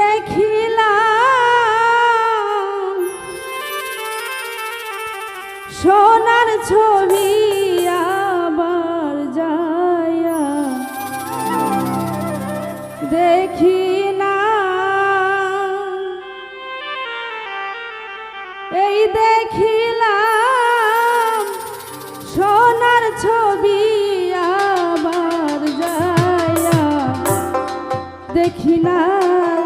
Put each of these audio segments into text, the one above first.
দেখিলাম। সোনার ছবি আবার যায়া দেখিলাম। এই দেখিলাম সোনার ছবি আবার যায়া দেখিলাম।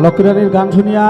হ্যালো আলোক রানীর গান শুনিয়া